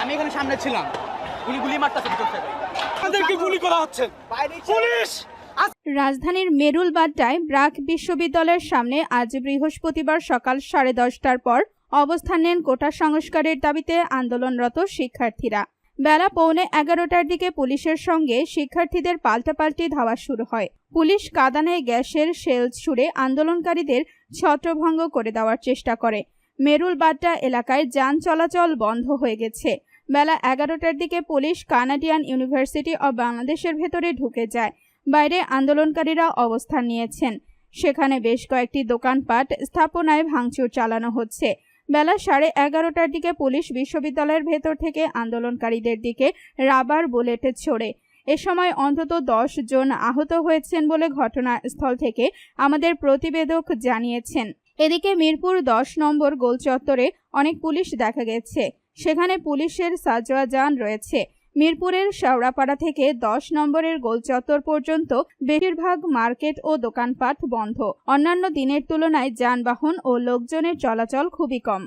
আমি এখানে সামনে ছিলাম। গুলি গুলি মারতেছে ভিতর থেকে। আমাদেরকে গুলি করা হচ্ছে। পুলিশ! রাজধানীর মেরুলবাড্ডায় ব্রাক বিশ্ববিদ্যালয়ের সামনে আজ বৃহস্পতিবার সকাল সাড়ে দশটার পর অবস্থান নেন কোটা সংস্কারের দাবিতে আন্দোলনরত শিক্ষার্থীরা। বেলা পৌনে এগারোটার দিকে পুলিশের সঙ্গে শিক্ষার্থীদের পাল্টাপাল্টি ধাওয়া শুরু হয়। পুলিশ কাদানে গ্যাসের শেল ছুড়ে আন্দোলনকারীদের ছত্রভঙ্গ করে দেওয়ার চেষ্টা করে। মেরুল বাড্ডা এলাকায় যান চলাচল বন্ধ হয়ে গেছে। বেলা এগারোটার দিকে পুলিশ কানাডিয়ান ইউনিভার্সিটি অব বাংলাদেশের ভেতরে ঢুকে যায়। বাইরে আন্দোলনকারীরা অবস্থান নিয়েছেন। সেখানে বেশ কয়েকটি দোকানপাট স্থাপনায় ভাঙচুর চালানো হচ্ছে। বেলা সাড়ে এগারোটার দিকে পুলিশ বিশ্ববিদ্যালয়ের ভেতর থেকে আন্দোলনকারীদের দিকে রাবার বুলেট ছোড়ে। এ সময় অন্তত দশ জন আহত হয়েছেন বলে ঘটনাস্থল থেকে আমাদের প্রতিবেদক জানিয়েছেন। এদিকে মিরপুর দশ নম্বর গোল চত্বরে অনেক পুলিশ দেখা গেছে। সেখানে পুলিশের সাজোয়া যান রয়েছে। মিরপুরের শাওড়াপাড়া থেকে দশ নম্বরের গোলচত্বর পর্যন্ত বেশিরভাগ মার্কেট ও দোকানপাট বন্ধ। অন্যান্য দিনের তুলনায় যানবাহন ও লোকজনের চলাচল খুবই কম।